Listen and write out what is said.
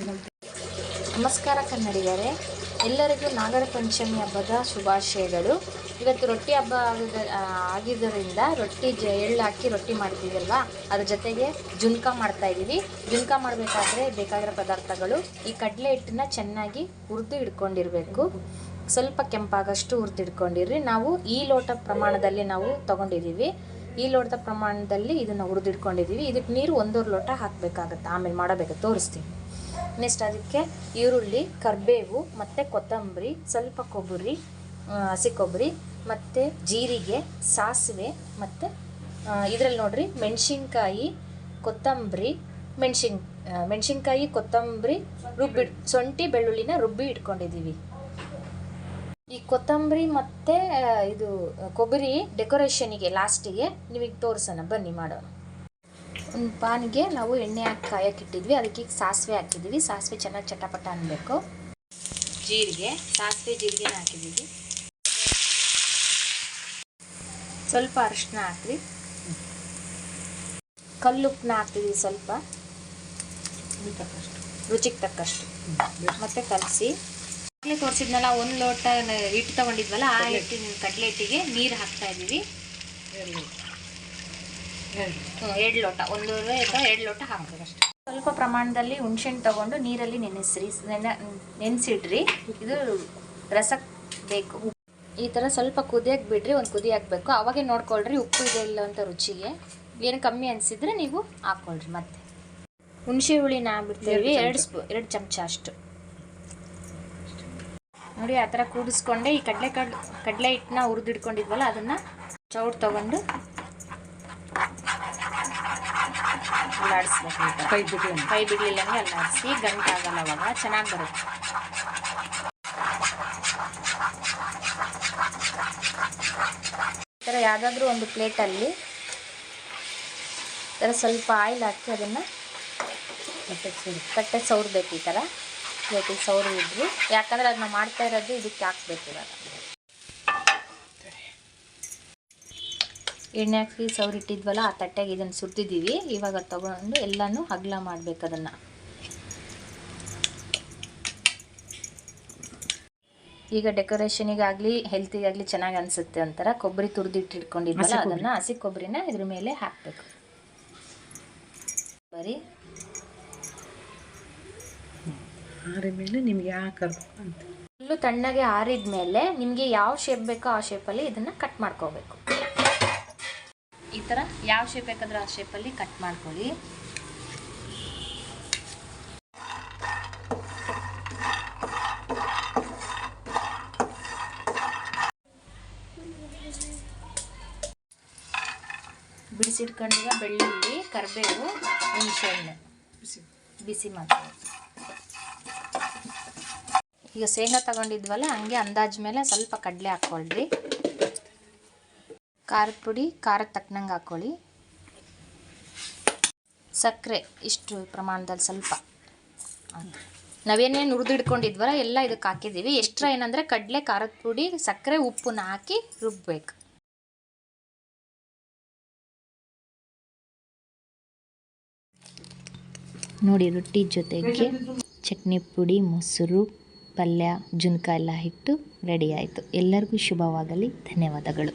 ನಮಸ್ಕಾರ ಕನ್ನಡಿಗರೇ. ಎಲ್ಲರಿಗೂ ನಾಗರ ಪಂಚಮಿ ಹಬ್ಬದ ಶುಭಾಶಯಗಳು. ಇವತ್ತು ರೊಟ್ಟಿ ಹಬ್ಬ ಆಗಿದ ಆಗಿದ್ದರಿಂದ ರೊಟ್ಟಿ ಜ, ಎಳ್ಳು ಹಾಕಿ ರೊಟ್ಟಿ ಮಾಡ್ತೀವಲ್ವ ಅದ್ರ ಜೊತೆಗೆ ಜುನ್ಕ ಮಾಡ್ತಾ ಇದ್ದೀವಿ. ಜುನ್ಕ ಮಾಡಬೇಕಾದ್ರೆ ಬೇಕಾಗಿರೋ ಪದಾರ್ಥಗಳು ಈ ಕಡಲೆ ಹಿಟ್ಟನ್ನ ಚೆನ್ನಾಗಿ ಹುರಿದು ಇಟ್ಕೊಂಡಿರಬೇಕು ಸ್ವಲ್ಪ ಕೆಂಪಾಗಷ್ಟು ಹುರಿದು ಇಟ್ಕೊಂಡಿರ್ರಿ ನಾವು ಈ ಲೋಟ ಪ್ರಮಾಣದಲ್ಲಿ ನಾವು ತೊಗೊಂಡಿದ್ದೀವಿ. ಈ ಲೋಟದ ಪ್ರಮಾಣದಲ್ಲಿ ಇದನ್ನು ಹುರಿದಿಟ್ಕೊಂಡಿದ್ದೀವಿ ಇದಕ್ಕೆ ನೀರು ಒಂದೂರು ಲೋಟ ಹಾಕಬೇಕಾಗತ್ತೆ. ಆಮೇಲೆ ಮಾಡಬೇಕು ತೋರಿಸ್ತೀನಿ. ನೆಕ್ಸ್ಟ್ ಅದಕ್ಕೆ ಈರುಳ್ಳಿ, ಕರಿಬೇವು, ಮತ್ತು ಕೊತ್ತಂಬರಿ, ಸ್ವಲ್ಪ ಕೊಬ್ಬರಿ ಹಸಿ ಕೊಬ್ಬರಿ, ಮತ್ತು ಜೀರಿಗೆ, ಸಾಸಿವೆ, ಮತ್ತು ಇದರಲ್ಲಿ ನೋಡಿರಿ ಮೆಣಸಿನ್ಕಾಯಿ, ಕೊತ್ತಂಬರಿ, ಮೆಣಸಿನ ಮೆಣಸಿನ್ಕಾಯಿ, ಕೊತ್ತಂಬರಿ, ರುಬ್ಬಿ ಸೊಂಟಿ ಬೆಳ್ಳುಳ್ಳಿನ ರುಬ್ಬಿ ಇಟ್ಕೊಂಡಿದ್ದೀವಿ. ಈ ಕೊತ್ತಂಬರಿ ಮತ್ತು ಇದು, ಕೊಬ್ಬರಿ ಡೆಕೋರೇಷನಿಗೆ ಲಾಸ್ಟಿಗೆ ನಿಮಗೆ ತೋರಿಸೋಣ. ಬನ್ನಿ ಮಾಡೋಣ. ಒಂದು ಪಾನಿಗೆ ನಾವು ಎಣ್ಣೆ ಹಾಕಿ ಕಾಯಕ್ಕಿಟ್ಟಿದ್ವಿ ಅದಕ್ಕೆ ಸಾಸಿವೆ ಹಾಕಿದ್ದೀವಿ. ಸಾಸಿವೆ ಚೆನ್ನಾಗಿ ಚಟಪಟ ಅನ್ನಬೇಕು ಜೀರಿಗೆ ಸಾಸಿವೆ ಜೀರಿಗೆನ ಹಾಕಿದ್ದೀವಿ. ಸ್ವಲ್ಪ ಅರಿಶಿನ ಹಾಕ್ರಿ. ಕಲ್ಲುಪ್ಪನ್ನ ಹಾಕ್ತೀವಿ ಸ್ವಲ್ಪ. ರುಚಿಗೆ ತಕ್ಕಷ್ಟು. ಮತ್ತೆ ಕಲಸಿ. ಕಡಲೆ ತೋರಿಸಿದ್ನಲ್ಲ ಒಂದು ಲೋಟ ಹಿಟ್ಟು ತಗೊಂಡಿದ್ವಲ್ಲ ಆ ಹಿಟ್ಟಿನ ಕಡಲೆ ಹಿಟ್ಟಿಗೆ ನೀರು ಹಾಕ್ತಾ ಇದ್ದೀವಿ. ಎರಡು ಲೋಟ. ಒಂದು ಅಥವಾ ಎರಡು ಲೋಟ ಹಾಕ್ಬೇಕು ಅಷ್ಟೇ. ಸ್ವಲ್ಪ ಪ್ರಮಾಣದಲ್ಲಿ ಹುಣ್ಸೆಹಣ್ಣು ತಗೊಂಡು ನೀರಲ್ಲಿ ನೆನೆಸಿರಿ ನೆನ ನೆನೆಸಿಡ್ರಿ. ಇದು ರಸ ಬೇಕು. ಈ ಥರ ಸ್ವಲ್ಪ ಕುದಿಯಕ್ಕೆ ಬಿಡ್ರಿ ಒಂದು ಕುದಿ ಹಾಕ್ಬೇಕು. ಅವಾಗೆ ನೋಡ್ಕೊಳ್ರಿ ಉಪ್ಪು ಇದೆ ಇಲ್ಲ ಅಂತ ರುಚಿಗೆ. ಏನು ಕಮ್ಮಿ ಅನಿಸಿದ್ರೆ ನೀವು ಹಾಕ್ಕೊಳ್ರಿ ಮತ್ತೆ. ಹುಣಸೆ ಹುಳಿನ ಹಾಕ್ಬಿಡ್ತೀವಿ ಎರಡು ಸ್ಪೂ ಎರಡು ಚಮಚ ಅಷ್ಟು. ನೋಡಿ ಆ ಥರ ಕೂಡಿಸ್ಕೊಂಡೆ. ಈ ಕಡಲೆ ಕಡ್ ಕಡಲೆ ಹಿಟ್ಟನ್ನ ಹುರಿದಿಡ್ಕೊಂಡಿದ್ವಲ್ಲ ಅದನ್ನು ಚೌಡ್ ತಗೊಂಡು ಅಲ್ಲಾಡಿಸ್ಬೇಕು. ಕೈ ಬಿಟ್ಟು ಕೈ ಬಿಡ್ಲಿಲ್ಲಂಗೆ ಅಲ್ಲಾಡಿಸಿ ಗಂಟಾಗಲ್ಲ ಅವಾಗ ಚೆನ್ನಾಗಿ ಬರುತ್ತೆ. ಈ ಥರ ಯಾವುದಾದ್ರೂ ಒಂದು ಪ್ಲೇಟಲ್ಲಿ ಈ ಥರ ಸ್ವಲ್ಪ ಆಯಿಲ್ ಹಾಕಿ ಅದನ್ನು ಕಟ್ಟೆ ಸೌರ್ಬೇಕು ಈ ಥರ. ಪ್ಲೇಟಿಗೆ ಸೌರು ಯಾಕಂದರೆ ಯಾಕಂದ್ರೆ ಅದನ್ನ ಮಾಡ್ತಾ ಇರೋದು ಇದಕ್ಕೆ ಹಾಕ್ಬೇಕು ಇವಾಗ. ಎಣ್ಣೆ ಹಾಕಿ ಸೌರಿಟ್ಟಿದ್ವಲ್ಲ ಆ ತಟ್ಟೆಗೆ ಇದನ್ನು ಸುರ್ತಿದ್ದೀವಿ ಇವಾಗ ತಗೊಂಡು ಎಲ್ಲನೂ ಹಗ್ಲ ಮಾಡಬೇಕು ಅದನ್ನು. ಈಗ ಡೆಕೋರೇಷನಿಗಾಗಲಿ ಹೆಲ್ತಿಗಾಗಲಿ ಚೆನ್ನಾಗಿ ಅನಿಸುತ್ತೆ ಒಂಥರ. ಕೊಬ್ಬರಿ ತುರಿದಿಟ್ಟಿಟ್ಕೊಂಡಿದ್ವಲ್ಲ ಅದನ್ನು ಹಸಿ ಕೊಬ್ಬರಿನ ಇದ್ರ ಮೇಲೆ ಹಾಕಬೇಕು. ಬರೀ. ಮೇಲೆ ನಿಮ್ಗೆ ಯಾಕೆ ಅಂತ. ಫುಲ್ಲು ತಣ್ಣಗೆ ಆರಿದ ಮೇಲೆ ನಿಮಗೆ ಯಾವ ಶೇಪ್ ಬೇಕೋ ಆ ಶೇಪಲ್ಲಿ ಇದನ್ನು ಕಟ್ ಮಾಡ್ಕೋಬೇಕು. ಈ ಥರ ಯಾವ ಶೇಪ್ ಬೇಕಾದ್ರೆ ಆ ಶೇಪಲ್ಲಿ ಕಟ್ ಮಾಡ್ಕೊಳ್ಳಿ. ಬಿಡಿಸಿಟ್ಕೊಂಡಿರೋ ಬೆಳ್ಳುಳ್ಳಿ, ಕರಿಬೇವು, ಹುಣಸೆಹಣ್ಣು. ಬಿಸಿ ಮಾಡ್ಕೊಳ್ಳಿ. ಈಗ ಶೇಂಗಾ ತಗೊಂಡಿದ್ವಲ್ಲ, ಹಂಗೆ ಅಂದಾಜ್ ಮೇಲೆ ಸ್ವಲ್ಪ ಕಡಲೆ ಹಾಕ್ಕೊಳ್ರಿ. ಖಾರದ ಪುಡಿ, ಖಾರದ ತಕ್ಕನಂಗೆ ಹಾಕ್ಕೊಳ್ಳಿ ಸಕ್ಕರೆ, ಇಷ್ಟು ಪ್ರಮಾಣದಲ್ಲಿ ಸ್ವಲ್ಪ. ನಾವೇನೇನು ಹುರಿದಿಡ್ಕೊಂಡಿದ್ವಲ್ಲ, ಎಲ್ಲ ಇದಕ್ಕೆ ಹಾಕಿದ್ದೀವಿ. ಎಕ್ಸ್ಟ್ರಾ ಏನಂದರೆ ಕಡಲೆ, ಖಾರದ ಪುಡಿ, ಸಕ್ಕರೆ, ಉಪ್ಪನ್ನ ಹಾಕಿ ರುಬ್ಬಬೇಕು ನೋಡಿ, ರೊಟ್ಟಿ ಜೊತೆಗೆ ಚಟ್ನಿ ಪುಡಿ, ಮೊಸರು, ಪಲ್ಯ, ಜುನ್ಕ ಎಲ್ಲ ಇಟ್ಟು ರೆಡಿ ಆಯಿತು. ಎಲ್ಲರಿಗೂ ಶುಭವಾಗಲಿ. ಧನ್ಯವಾದಗಳು.